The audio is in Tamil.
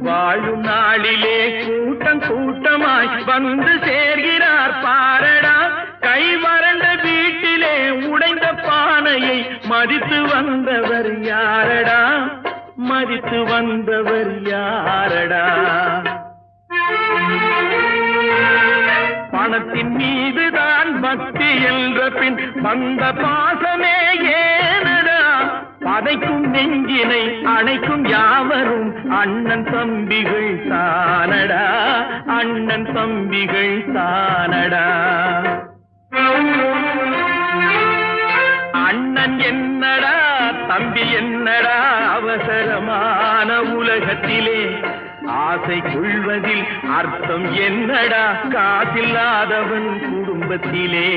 வாழும் நாளிலே கூட்டம் கூட்டமாய் வந்து சேர்கிறார் பாரடா. கை வறண்ட வீட்டிலே உடைந்த பானையை மதித்து வந்தவர் யாரடா? மதித்து வந்தவர் யாரடா? பணத்தின் மீதுதான் பக்தி என்ற பின் வந்த பாசமே பதைக்கும் நெஞ்சினை அணைக்கும் யாவரும் அண்ணன் தம்பிகள் தானடா அண்ணன் தம்பிகள் தானடா. அண்ணன் என்னடா தம்பி என்னடா அவசரமான உலகத்திலே ஆசை கொள்வதில் அர்த்தம் என்னடா காசில்லாதவன் குடும்பத்திலே.